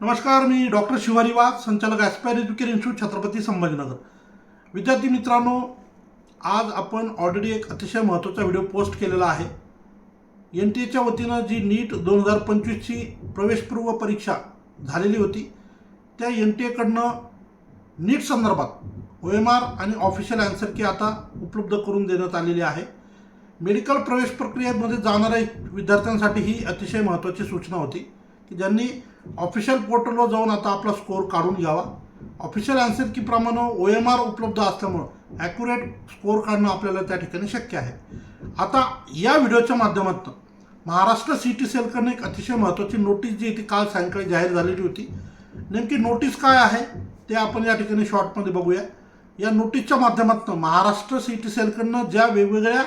नमस्कार मी डॉक्टर शिवारी वाघ संचालक aspire education institute Chhatrapati Sambhajinagar. विद्यार्थी मित्रांनो आज आपण ऑलरेडी एक अतिशय महत्त्वाचा व्हिडिओ पोस्ट केलेला आहे. एन टी एच्या वतीनं जी नीट दोन हजार पंचवीसची प्रवेशपूर्व परीक्षा झालेली होती त्या एन टी एकडनं नीट संदर्भात ओ एम आर आणि ऑफिशियल अँसर की आता उपलब्ध करून देण्यात आलेली आहे. मेडिकल प्रवेश प्रक्रियेमध्ये जाणाऱ्या विद्यार्थ्यांसाठी ही अतिशय महत्त्वाची सूचना होती. की ज्यांनी ऑफिशियल पोर्टलवर जाऊन आता आपला स्कोअर काढून घ्यावा. ऑफिशियल आन्सर कीप्रमाणे ओ एम आर उपलब्ध असल्यामुळं ॲक्युरेट स्कोअर काढणं आपल्याला त्या ठिकाणी शक्य आहे. आता या व्हिडिओच्या माध्यमातून महाराष्ट्र सिटी सेलकडनं एक अतिशय महत्त्वाची नोटीस जी ती काल सायंकाळी जाहीर झालेली होती. नेमकी नोटीस काय आहे ते आपण या ठिकाणी शॉर्टमध्ये बघूया. या नोटीसच्या माध्यमातून महाराष्ट्र सिटी सेलकडनं ज्या वेगवेगळ्या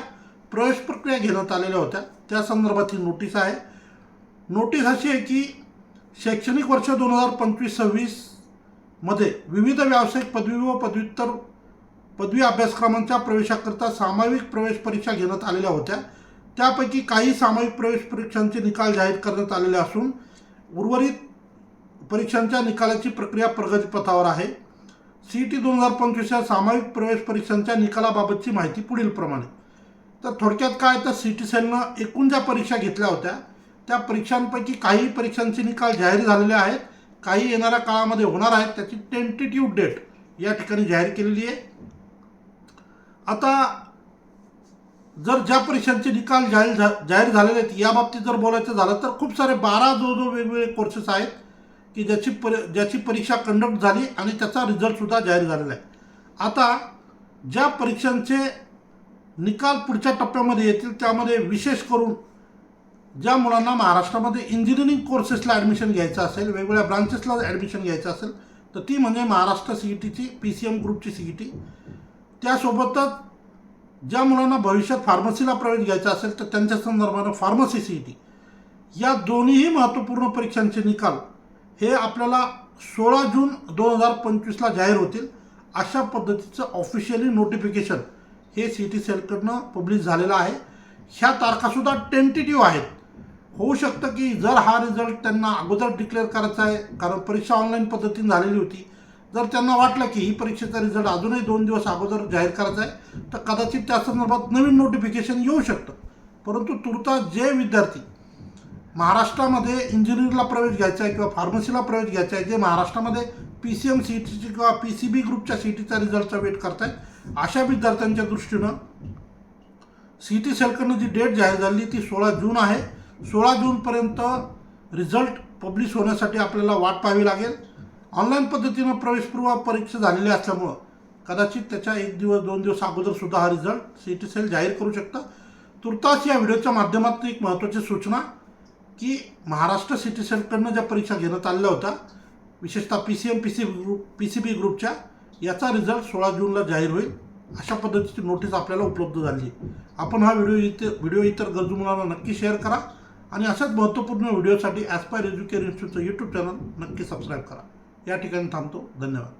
प्रवेश प्रक्रिया घेण्यात आलेल्या होत्या त्या संदर्भात ही नोटीस आहे. नोटीस अशी आहे की शैक्षणिक वर्ष दोन हजार पंचवीस सव्वीसमध्ये विविध व्यावसायिक पदवी व पदव्युत्तर पदवी अभ्यासक्रमांच्या प्रवेशाकरता सामायिक प्रवेश परीक्षा घेण्यात आलेल्या होत्या. त्यापैकी काही सामायिक प्रवेश परीक्षांचे निकाल जाहीर करण्यात आलेले असून उर्वरित परीक्षांच्या निकालाची प्रक्रिया प्रगतीपथावर आहे. सी टी दोन हजार पंचवीस या सामायिक प्रवेश परीक्षांच्या निकालाबाबतची माहिती पुढीलप्रमाणे. तर थोडक्यात काय तर सी टी सेलनं एकूण ज्या परीक्षा घेतल्या होत्या. त्या परीक्षांपैकी काही परीक्षांचे निकाल जाहीर झालेले आहेत काही येणाऱ्या काळामध्ये होणार आहेत त्याची टेंटेटिव्ह डेट या ठिकाणी जाहीर केलेली आहे. आता जर ज्या परीक्षांचे निकाल जाहीर झा जाहीर झालेले आहेत याबाबतीत जर बोलायचं झालं तर खूप सारे बारा जो जो वेगवेगळे कोर्सेस आहेत की ज्याची पर ज्याची परीक्षा कंडक्ट झाली आणि त्याचा रिझल्टसुद्धा जाहीर झालेला आहे. आता ज्या परीक्षांचे निकाल पुढच्या टप्प्यामध्ये येतील त्यामध्ये विशेष करून ज्या मुलांना महाराष्ट्रामध्ये इंजिनिअरिंग कोर्सेसला ॲडमिशन घ्यायचं असेल वेगवेगळ्या ब्रांचेसला ॲडमिशन घ्यायचं असेल तर ती म्हणजे महाराष्ट्र सी ई टीची पी सी एम ग्रुपची सी ई टी त्यासोबतच ज्या मुलांना भविष्यात फार्मसीला प्रवेश घ्यायचा असेल तर त्यांच्या संदर्भानं फार्मसी सी ई टी या दोन्हीही महत्त्वपूर्ण परीक्षांचे निकाल हे आपल्याला सोळा जून दोन हजार पंचवीसला जाहीर होतील. अशा पद्धतीचं ऑफिशियली नोटिफिकेशन हे सी टी सेलकडनं पब्लिश झालेलं आहे. ह्या तारखासुद्धा टेंटेटिव्ह आहेत. होऊ शकतं की जर हा रिझल्ट त्यांना अगोदर डिक्लेअर करायचा आहे कारण परीक्षा ऑनलाईन पद्धतीने झालेली होती जर त्यांना वाटलं की ही परीक्षेचा रिझल्ट अजूनही दोन दिवस अगोदर जाहीर करायचा आहे तर कदाचित त्या संदर्भात नवीन नोटिफिकेशन येऊ शकतं. परंतु तुर्तास जे विद्यार्थी महाराष्ट्रामध्ये इंजिनिअरिंगला प्रवेश घ्यायचा आहे किंवा फार्मसीला प्रवेश घ्यायचा आहे जे महाराष्ट्रामध्ये P C M C E टीची किंवा पी सी बी ग्रुपच्या सी टीचा रिझल्टचा वेट करतायत अशा विद्यार्थ्यांच्या दृष्टीनं सी टी सेलकडनं जी डेट जाहीर झाली ती सोळा जून आहे. सोळा जूनपर्यंत रिझल्ट पब्लिश होण्यासाठी आपल्याला वाट पाहावी लागेल. ऑनलाईन पद्धतीनं प्रवेशपूर्व परीक्षा झालेली असल्यामुळं कदाचित त्याच्या एक दिवस दोन दिवस अगोदरसुद्धा हा रिझल्ट सी टी सेल जाहीर करू शकतं. तुर्तास या व्हिडिओच्या माध्यमातून एक महत्त्वाची सूचना की महाराष्ट्र सी टी सेलकडनं ज्या परीक्षा घेण्यात आलेल्या होत्या विशेषतः P C M P C group P C B ग्रुपच्या याचा रिझल्ट सोळा जूनला जाहीर होईल. अशा पद्धतीची नोटीस आपल्याला उपलब्ध झाली. आपण हा व्हिडिओ इथे व्हिडिओ इतर गरजू मुलांना नक्की शेअर करा. आणि अशाच महत्त्वपूर्ण व्हिडिओसाठी ॲस्पायर एज्युकेशन इन्स्टिट्यूटचं यूट्यूब चॅनल नक्की सबस्क्राईब करा. या ठिकाणी थांबतो. धन्यवाद.